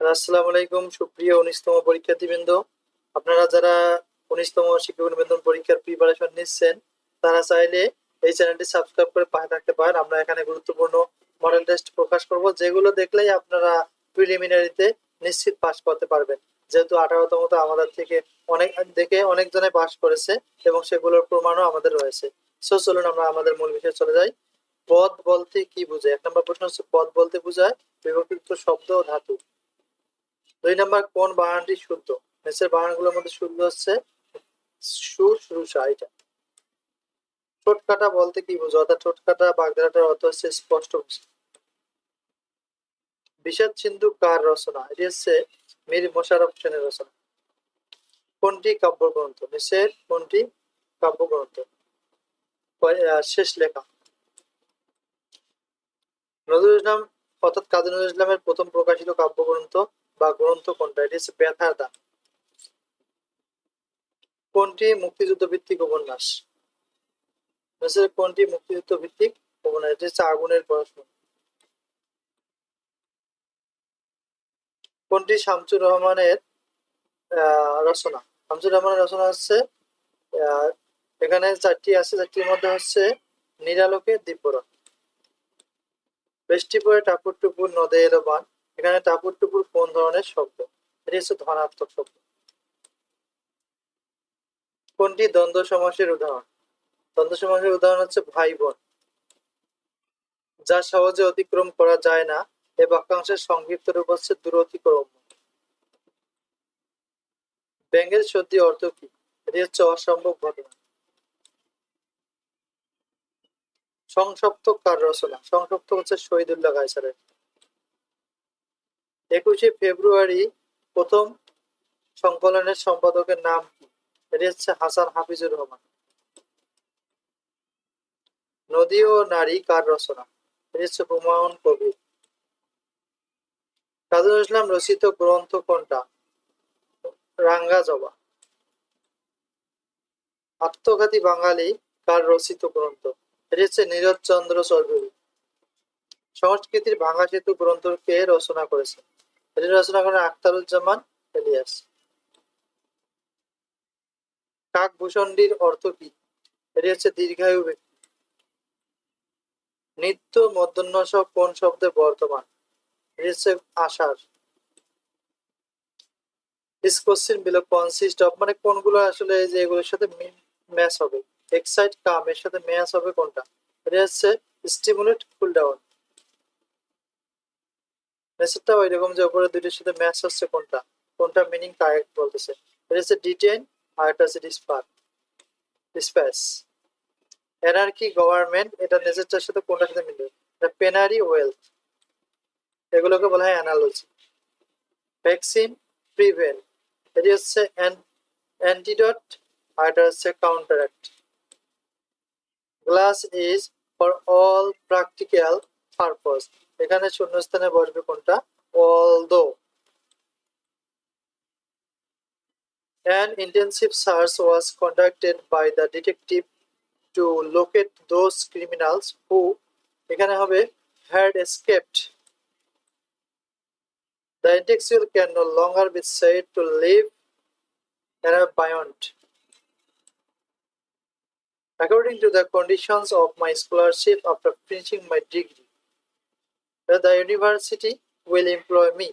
আসসালামু আলাইকুম, সুপ্রিয় উনিশতম পরীক্ষার্থীবৃন্দ। আপনারা যারা উনিশতম শিক্ষক নিবন্ধন পরীক্ষার প্রিপারেশন নিচ্ছেন, তারা চাইলে এই চ্যানেলটি সাবস্ক্রাইব করে পাশে থাকতে পারেন। আমরা এখানে গুরুত্বপূর্ণ মডেল টেস্ট প্রকাশ করব, যেগুলো দেখলেই আপনারা প্রিলিমিনারিতে নিশ্চিত পাস করতে পারবেন। যেহেতু আঠারোতম তো আমাদের থেকে অনেক, দেখে অনেকজনে পাস করেছে এবং সেগুলোর প্রমাণও আমাদের রয়েছে। সো চলুন আমরা আমাদের মূল বিষয়ে চলে যাই। পদ বলতে কি বোঝায়? এক নম্বর প্রশ্ন হচ্ছে, পদ বলতে বোঝায় বিভক্ত শব্দ ও ধাতু। দুই নাম্বার কোন বানানটি শুদ্ধ? নিচের বানানগুলোর মধ্যে শুদ্ধ হচ্ছে সু সুরুষা এটা ঠোঁট কাটা বলতে কি বোঝো? অর্থাৎ ঠোঁট কাটা বাগধারাটার অর্থ হচ্ছে স্পষ্ট। বিষাদ সিন্ধু কার রচনা? এটি হচ্ছে মীর মোশারফ হোসেনের রচনা। কোনটি কাব্যগ্রন্থ? নিচের কোনটি কাব্যগ্রন্থ? শেষ লেখা। নজরুল ইসলাম, অর্থাৎ কাজী নজরুল ইসলামের প্রথম প্রকাশিত কাব্যগ্রন্থ বা গ্রন্থ কোনটা? এটি হচ্ছে ব্যথার দান কোনটি মুক্তিযুদ্ধ ভিত্তিক উপন্যাস? কোনটি মুক্তিযুদ্ধ ভিত্তিক উপন্যাস? এটি হচ্ছে আগুনের পড়াশোনা কোনটি শামসুর রহমানের রচনা? শামসুর রহমানের রচনা হচ্ছে এখানে চারটি আছে। চারটির মধ্যে হচ্ছে নিরালোকে দীপরা বৃষ্টি পরে টাপুর টুপুর নদে এলো বান এখানে টাপুর টুপুর কোন ধরনের শব্দ? এটি হচ্ছে ধনাত্মক শব্দ। কোনটি? দ্বন্দ্ব সমাসের উদাহরণ। দ্বন্দ্ব সমাসের উদাহরণ হচ্ছে ভাই বোন যা সহজে অতিক্রম করা যায় না এই বাক্যাংশের সংক্ষিপ্ত রূপ হচ্ছে দূরতিক্রম ব্যঙ্গের সত্যি অর্থ কি? এটি হচ্ছে অসম্ভব ঘটনা। সংসপ্তক কার রচনা? সংসপ্তক হচ্ছে শহীদুল্লাহ কায়সারের। একুশে ফেব্রুয়ারি প্রথম সংকলনের সম্পাদকের নাম কি? এটি হচ্ছে হাসান হাফিজুর রহমান। নদী ও নারী কার রচনা? এটি হচ্ছে হুমায়ুন কবির। কাজী ইসলাম রচিত গ্রন্থ কোনটা? রাঙ্গা জবা। আত্মঘাতী বাঙালি কার রচিত গ্রন্থ? এটি হচ্ছে নীরজ চন্দ্র চৌধুরী। সংস্কৃতির ভাঙা সেতু গ্রন্থ কে রচনা করেছে এটি রচনা করেন আখতারুজ্জামান এলিয়াস। কাকভূষণটির অর্থ কি? এটি হচ্ছে দীর্ঘায়ু ব্যক্তি। নিত্য মধ্যাহ্নস কোন শব্দে বর্তমান? এটি হচ্ছে আষাঢ়। This question below consist of মানে কোনগুলো আসলে এই যে এগুলোর সাথে ম্যাচ হবে? এক্সাইট কাম, এর সাথে ম্যাচ হবে কোনটা? এটা হচ্ছে স্টিমুলেট কুল ডাউন মেসেজটাও এরকম যে উপরে দুইটার সাথে ম্যাচ হচ্ছে কোনটা? কোনটা মিনিং কারেক্ট বলতেছে। এটা হচ্ছে ডিটেন আর এটা হচ্ছে ডিসপার ডিসপ্যাচ এনার্কি গভর্নমেন্ট এটা নেজেরটার সাথে কোনটার সাথে মিলবে? এটা পেনারি ওয়েলথ এগুলোকে বলা হয় অ্যানালজি ভ্যাকসিন প্রিভেন্ট এটি হচ্ছে অ্যান্টিডট আর এটা হচ্ছে counteract glass is for all practical purpose এখানে শূন্যস্থানে বসবে কোনটা অল দো An intensive search was conducted by the detective to locate those criminals who এখানে হবে had escaped. The intellectual can no longer be said to live and are beyond. According to the conditions of my scholarship after finishing my degree, the university will employ me.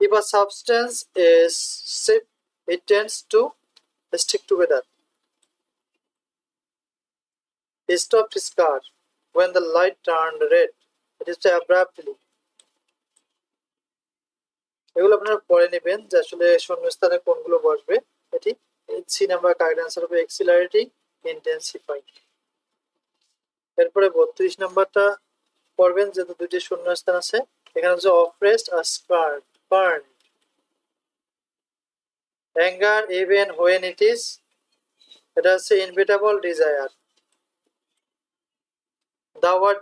If a substance is stiff, it tends to stick together. He stopped his car when the light turned red. It is abruptly. এগুলো আপনারা পরে নেবেন যে আসলে শূন্যস্থানে কোনগুলো বসবে এটি সি নাম্বার কারেক্ট অ্যান্সার হবে এক্সিলারেটিং ইন্টেন্সিফাইং এরপরে বত্রিশ নাম্বারটা পড়বেন, যেহেতু দুইটি শূন্যস্থান আছে। এখানে হচ্ছে afforest R burn anger even when it is এটা হচ্ছে inevitable desire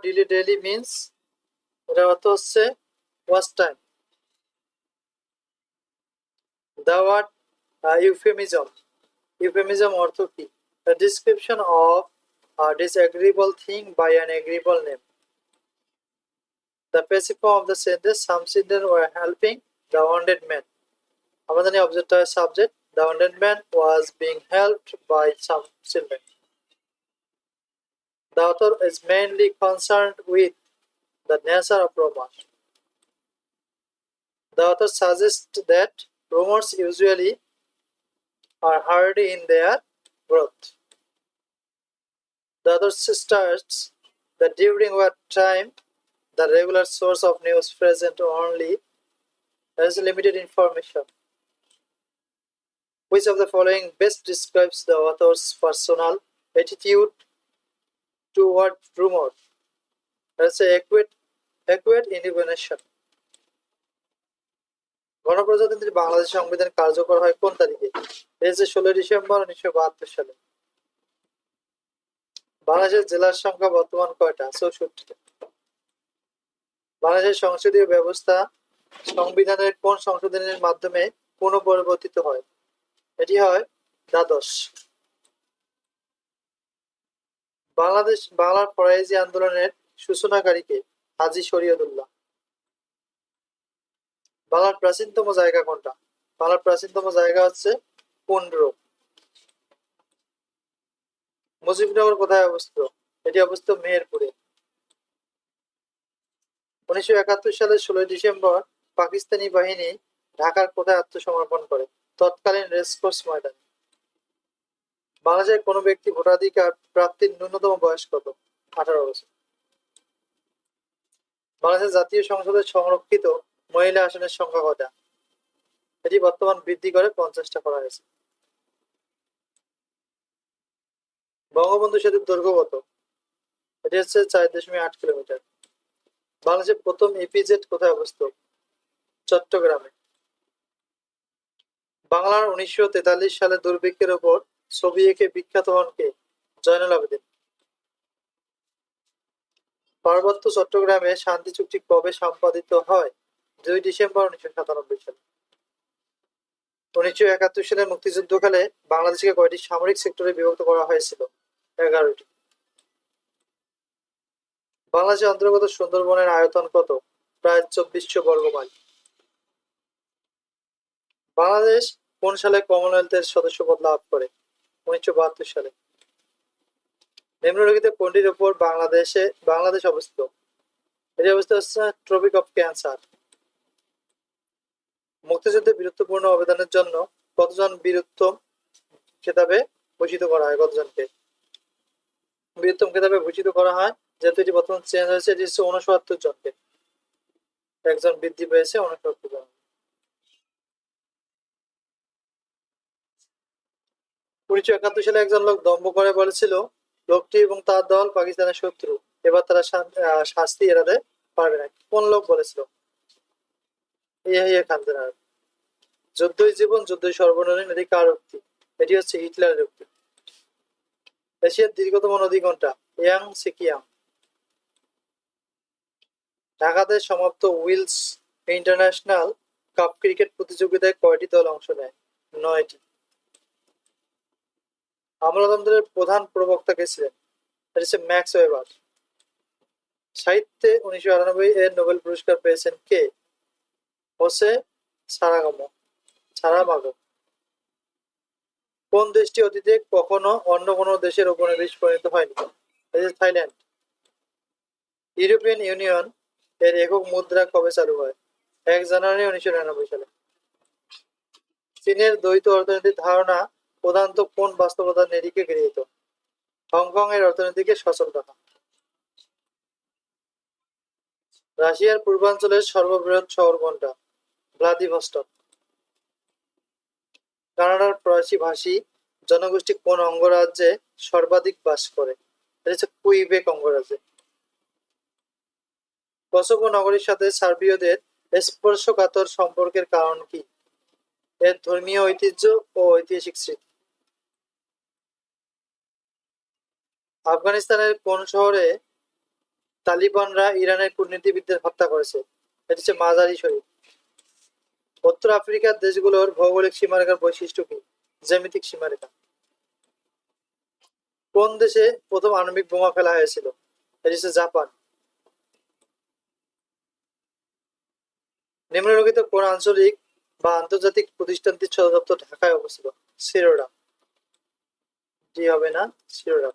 daily daily means এটা অর্থ হচ্ছে watch time the word euphemism euphemism অর্থ কি? Description of a disagreeable thing by an agreeable name The passive form of the sentence, some children were helping the wounded man. আমাদের এই অবজেক্টটা subject The wounded man was being helped by some children. The author is mainly concerned with the nature of rumors. The author suggests that rumors usually are hardy in their growth. The author states that during what time the regular source of news present only has limited information. Which of the following best describes the author's personal attitude toward rumor? That's accurate, accurate indignation. গণপ্রজাতন্ত্রী বাংলাদেশ সংবিধান কার্যকর হয় কোন তারিখে এই যে ষোলো December উনিশশো বাহাত্তর সালে বাংলাদেশের জেলার সংখ্যা বর্তমান কয়টা? চৌষট্টিটা। বাংলাদেশের সংসদীয় ব্যবস্থা সংবিধানের কোন সংশোধনের মাধ্যমে পুনঃপরিবর্তিত হয়? এটি হয় দ্বাদশ। বাংলাদেশ, বাংলার ফরাইজি আন্দোলনের সূচনাকারীকে হাজি শরীয়তুল্লাহ। বাংলার প্রাচীনতম জায়গা কোনটা? বাংলার প্রাচীনতম জায়গা হচ্ছে পুন্ড্র মুজিবনগর কোথায় অবস্থিত? এটি অবস্থিত মেহেরপুরে। উনিশশো একাত্তর সালের ষোলোই ডিসেম্বর পাকিস্তানি বাহিনী ঢাকার কোথায় আত্মসমর্পণ করে? তৎকালীন রেসকোর্স ময়দানে। বাংলাদেশের কোনো ব্যক্তি ভোটাধিকার প্রাপ্তির ন্যূনতম বয়স কত? আঠারো বছর। বাংলাদেশের জাতীয় সংসদের সংরক্ষিত মহিলা আসনের সংখ্যা কটা এটি বর্তমান বৃদ্ধি করে পঞ্চাশটা করা হয়েছে। বঙ্গবন্ধু সেতুর দৈর্ঘ্য কত এটি হচ্ছে চার দশমিক আট কিলোমিটার। বাংলাদেশের প্রথম ইপিজেড কোথায় অবস্থিত? চট্টগ্রামে। বাংলার উনিশশো তেতাল্লিশ সালে দুর্ভিক্ষের ওপর ছবি এঁকে বিখ্যাত হন কে? জয়নুল আবেদিন। পার্বত্য চট্টগ্রামে শান্তি চুক্তি কবে সম্পাদিত হয়? দুই ডিসেম্বর উনিশশো সাতানব্বই সালে। উনিশশো একাত্তর সালে মুক্তিযুদ্ধকালে বাংলাদেশকে কয়টি সামরিক সেক্টরে বিভক্ত করা হয়েছিল। এগারোটি। বাংলাদেশের অন্তর্গত সুন্দরবনের আয়তন কত? প্রায় চব্বিশশো বর্গ মাইল। বাংলাদেশ কোন সালে কমনওয়েলথের সদস্যপদ লাভ করে? উনিশশো বাহাত্তর সালে। নিম্নলিখিত কোনটির উপর বাংলাদেশে, বাংলাদেশ অবস্থিত? এটি অবস্থিত হচ্ছে ট্রপিক অফ ক্যান্সার মুক্তিযুদ্ধে বীরত্বপূর্ণ অবদানের জন্য কতজন বীরত্তম খেতাবে ভূষিত করা হয়? কতজনকে? বীরত্তম খেতাবে ভূষিত করা হয়, যেহেতু এটি বর্তমান চেঞ্জ হয়েছে, এটি হচ্ছে উনসত্তর জনকে একজন বৃদ্ধি পেয়েছে উনসত্তর জন উনিশশো একাত্তর সালে একজন লোক দম্ভ করে বলেছিল, লোকটি এবং তার দল পাকিস্তানের শত্রু। এবার তারা শাস্তি এড়াতে পারবে না। কোন লোক বলেছিল? যুদ্ধই জীবন, যুদ্ধই সর্বজনীন এটি কার উক্তি। এটি হচ্ছে হিটলারের উক্তি। এশিয়ার দীর্ঘতম নদী কোনটা? ইয়াং সিকিয়াং ঢাকাতে সমাপ্ত উইলস ইন্টারন্যাশনাল কাপ ক্রিকেট প্রতিযোগিতায় কয়টি দল অংশ নেয়? নয়টি। আমলাতন্ত্রের প্রধান প্রবক্তা কে ছিলেন? হচ্ছে ম্যাক্স ওয়েবার সাহিত্যে উনিশশো আটানব্বই এর নোবেল পুরস্কার পেয়েছেন কে? হোসে সারাগামো। সারামাগো। কোন দেশটি অতীতে কখনো অন্য কোনো দেশের উপনিবেশ পরিণত হয়নি? থাইল্যান্ড। ইউরোপিয়ান ইউনিয়ন এর একক মুদ্রা কবে চালু হয়? এক জানুয়ারি উনিশশো নিরানব্বই সালে। চীনের দ্বৈত অর্থনীতির ধারণা প্রধানত কোন বাস্তবতার নিরিখে গৃহীত? হংকং এর অর্থনীতিকে সচল রাখা। রাশিয়ার পূর্বাঞ্চলের সর্ববৃহৎ শহর কোনটা ভ্লাদিভস্টক। কানাডার ফরাসি ভাষী জনগোষ্ঠী কোন অঙ্গরাজ্যে সর্বাধিক বাস করে? এটা হচ্ছে কুইবেক অঙ্গরাজ্যে। কসোভো নগরীর সাথে সার্বীয়দের স্পর্শকাতর সম্পর্কের কারণ কি? এর ধর্মীয় ঐতিহ্য ও ঐতিহাসিক স্মৃতি। আফগানিস্তানের কোন শহরে তালিবানরা ইরানের কূটনীতিবিদদের হত্যা করেছে? এটি হচ্ছে মাজারি শরীফ। উত্তর আফ্রিকার দেশগুলোর ভৌগোলিক সীমারেখার বৈশিষ্ট্য কি? জ্যামিতিক সীমারেখা। কোন দেশে প্রথম আণবিক বোমা ফেলা হয়েছিল? এটি জাপান। নিম্নলিখিত কোন আঞ্চলিক বা আন্তর্জাতিক প্রতিষ্ঠানটির সদর দপ্তর ঢাকায় অবস্থিত? সিরোডা জি, হবে না সিরোডা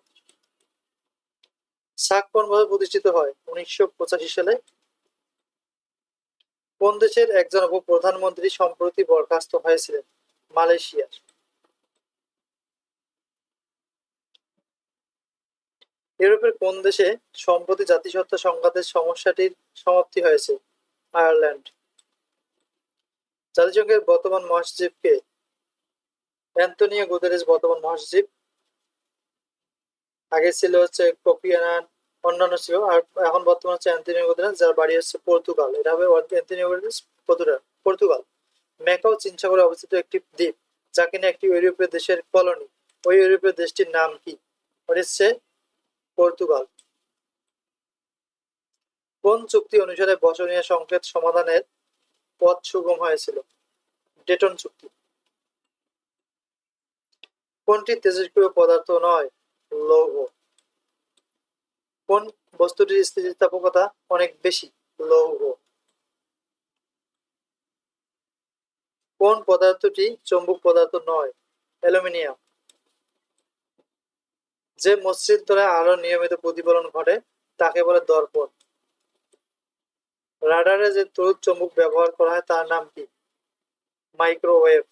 সাক কোন বছর প্রতিষ্ঠিত হয়? উনিশশো পঁচাশি সালে কোন দেশের একজন উপপ্রধানমন্ত্রী সম্প্রতি বরখাস্ত হয়েছিলেন? মালয়েশিয়ার। ইউরোপের কোন দেশে সম্প্রতি জাতিসত্তা সংঘাতের সমস্যাটির সমাপ্তি হয়েছে? আয়ারল্যান্ড। জাতিসংঘের বর্তমান মহাসচিবকে অ্যান্টনিও গুতেরেস বর্তমান মহাসচিব। আগে ছিল হচ্ছে কফি আনান অন্যান্য ছিল। আর এখন বর্তমান হচ্ছে অ্যান্টনিও গুতেরেস যার বাড়ি হচ্ছে পর্তুগাল। এটা হবে Antonio Guterres Portugal Portugal. Macau চীন সাগরে অবস্থিত একটি দ্বীপ, যা কিনা একটি ইউরোপীয় দেশের কলোনি। ওই ইউরোপীয় দেশটির নাম কি? হচ্ছে পর্তুগাল। কোন চুক্তি অনুসারে বসনীয় সংকেত সমাধানের পথ সুগম হয়েছিল? ডেটন চুক্তি। কোনটি তেজস্ক্রিয় পদার্থ নয়? লৌহ। কোন বস্তুটির স্থিতিস্থাপকতা অনেক বেশি? লৌহ। কোন পদার্থটি চৌম্বক পদার্থ নয়? অ্যালুমিনিয়াম। যে মসজিদ তলায় আলো নিয়মিত প্রতিফলন ঘটে, তাকে বলে দর্পণ। রাডারে যে তড়িৎ চুম্বক ব্যবহার করা হয়, তার নাম কি? মাইক্রোওয়েভ।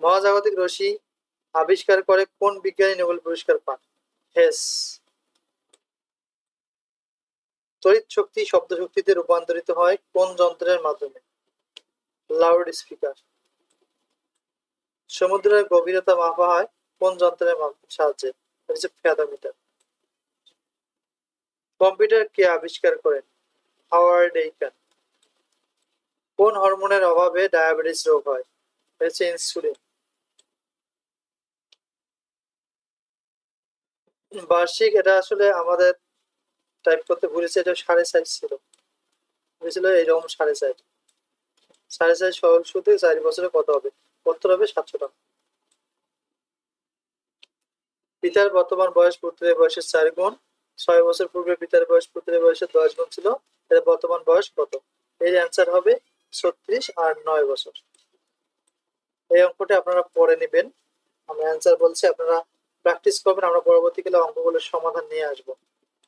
মহাজাগতিক রশ্মি আবিষ্কার করে কোন বিজ্ঞানী নোবেল পুরস্কার পান? হেস তড়িৎ শক্তি শব্দ শক্তিতে রূপান্তরিত হয় কোন যন্ত্রের মাধ্যমে? লাউড স্পিকার সমুদ্রের গভীরতা মাপা হয় কোন যন্ত্রের সাহায্যে? হচ্ছে ফ্যাথোমিটার কম্পিউটার কে আবিষ্কার করেন? হাওয়ার্ড এইকান কোন হরমোনের অভাবে ডায়াবেটিস রোগ হয়? হচ্ছে ইনসুলিন বার্ষিক এটা আসলে আমাদের টাইপ করতে ভুলেছে, এটা সাড়ে চার ছিল। হয়েছিল এইরকম সাড়ে চার। সাড়ে চার সরল সুদে চার বছরে কত হবে? কত হবে? সাতশো টাকা। পিতার বর্তমান বয়স পুত্রের বয়সের চার গুণ। ছয় বছর পূর্বে পিতার বয়স পুত্রের বয়সের দশ গুণ ছিল। এর বর্তমান বয়স কত? এর অ্যান্সার হবে ছত্রিশ আর নয় বছর। এই অঙ্কটি আপনারা পরে নেবেন। আমরা অ্যান্সার বলছি আপনারা প্র্যাকটিস করবেন, আমরা পরবর্তীকালে অঙ্কগুলোর সমাধান নিয়ে আসব।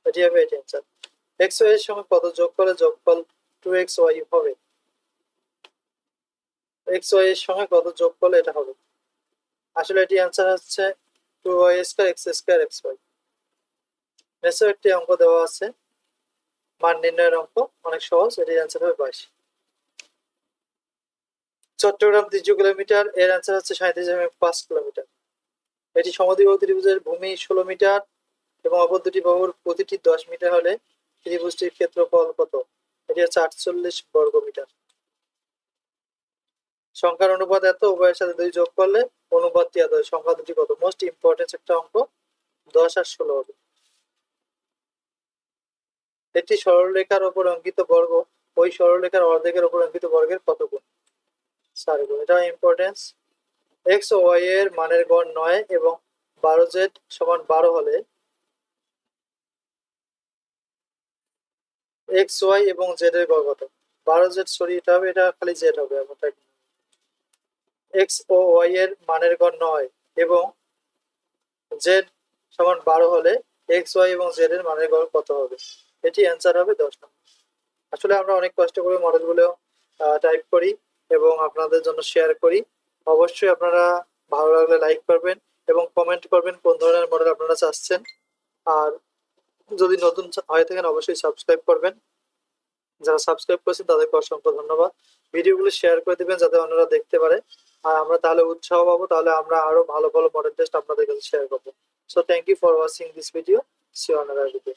এটি হবে? এটি অ্যান্সার এক্স ওয়াই এর সঙ্গে কত যোগ করে যোগফল টু এক্স ওয়াই হবে? এক্স ওয়াই এর সঙ্গে কত যোগ করলে এটা হবে? আসলে এটি অ্যান্সার হচ্ছে two y square x square x y next একটি অঙ্ক দেওয়া আছে। মান নির্ণয়ের অঙ্ক, অনেক সহজ, এটির অ্যান্সার হবে বাইশ। চট্টগ্রাম তিনশো কিলোমিটার, এর অ্যান্সার হচ্ছে সাঁত্রিশ দশমিক পাঁচ কিলোমিটার। এটি সমদ্বিবাহু ত্রিভুজের ভূমি ষোলো মিটার এবং অপর দুটি বাহুর প্রতিটি দশ মিটার হলে ত্রিভুজটির ক্ষেত্রফল কত? এটি হচ্ছে আটচল্লিশ বর্গ মিটার। সংখ্যার অনুপাত এত, উভয়ের সাথে দুই যোগ করলে অনুপাতটি এত। সংখ্যা দুটি কত? মোস্ট ইম্পর্টেন্ট একটা অঙ্ক, দশ আর ষোলো হবে। একটি সরলরেখার উপর অঙ্কিত বর্গ, ওই সরলরেখার অর্ধেকের উপর অঙ্কিত বর্গের কত গুণ? চার গুণ। এটা ইম্পর্টেন্স এক্স ওয়াই এর মানের গড় নয় এবং বারো জেড সমান বারো হলে এক্স ওয়াই এবং জেড এর গড় কত? বারো জেড সরি, এটা হবে, এটা খালি জেড হবে এক্স ও ওয়াই এর মানের গড় নয় এবং জেড সমান বারো হলে এক্স ওয়াই এবং জেড এর মানের গড় কত হবে? এটি অ্যান্সার হবে দশ নম্বর। আসলে আমরা অনেক কষ্ট করে মডেলগুলো টাইপ করি এবং আপনাদের জন্য শেয়ার করি। অবশ্যই আপনারা ভালো লাগলে লাইক করবেন এবং কমেন্ট করবেন কোন ধরনের মডেল আপনারা চাচ্ছেন। আর যদি নতুন হয়ে থাকেন অবশ্যই সাবস্ক্রাইব করবেন। যারা সাবস্ক্রাইব করেছেন তাদেরকে অসংখ্য ধন্যবাদ। ভিডিওগুলো শেয়ার করে দিবেন যাতে অন্যরা দেখতে পারে। আর আমরা তাহলে উৎসাহ পাবো, তাহলে আমরা আরও ভালো ভালো মডেল টেস্ট আপনাদের কাছে শেয়ার করব। So thank you for watching this video see our video